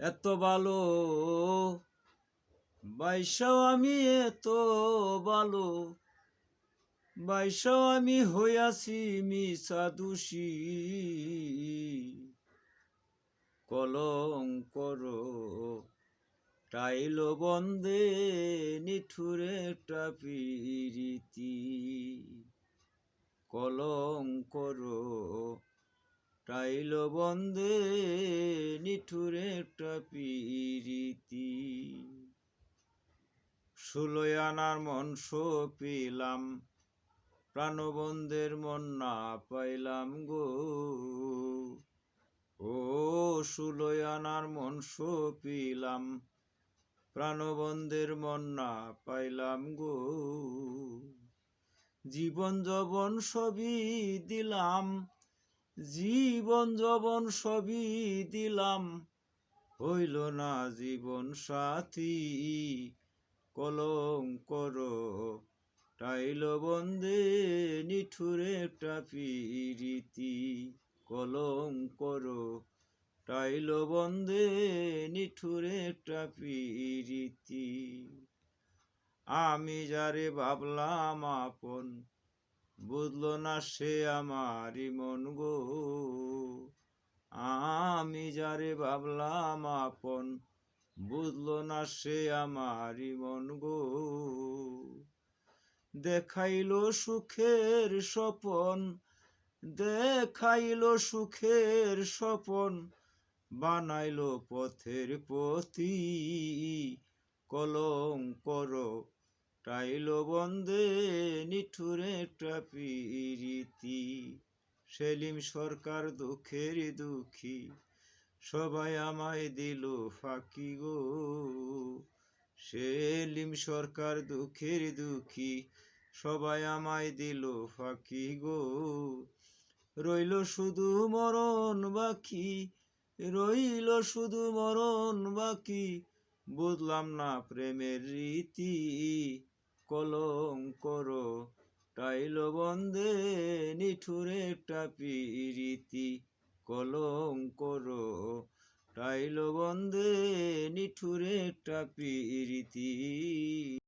এত ভালো। বাইশাও আমি এত ভালো। বাইশাও আমি হইয়াছি মিশা দোষী। কলং করো টাইল বন্দে নিঠুরে টাপিরিতি কলং করো টাইল বন্দে নিঠুরে টাপিরিতি ষোলোই আনার মন পেলাম, প্রাণবন্ধের মন না পাইলাম গো। ও ষোলোই আনার মন পেলাম, প্রাণবন্ধের মন না পাইলাম গো। জীবন যবন সবই দিলাম, জীবন যবন সবই দিলাম হইল না জীবন সাথী। কলম করো, টাইল বন্দে নিঠুরে একটা পিরিতি কলম করো, টাইল বন্দে নিঠুরে একটা পিরিতি আমি যারে ভাবলাম আপন, বুঝলো না সে আমারই মন গো। যারে ভাবলাম আপন, বুঝলো না সে আমারই মন গো। দেখাইল সুখের স্বপন, দেখাইল সুখের স্বপন, বানাইল পথের পথি, কলম করো টাইল বন্দে নিঠুরে টাপি রীতি সেলিম সরকার দুঃখের দুঃখী। সবাই আমায় দিল ফাঁকি গো। সেলিম সরকার দুঃখের দুঃখী, সবাই আমায় দিল ফাঁকি গো। রইল শুধু মরণ বাকি, রইল শুধু মরণ বাকি, বুঝলাম না প্রেমের রীতি। কলম করো, টাইল বন্দে নিঠুরে টাপিরিতি কলম করো টাইল বন্দে নিঠুরে টাপিরিতি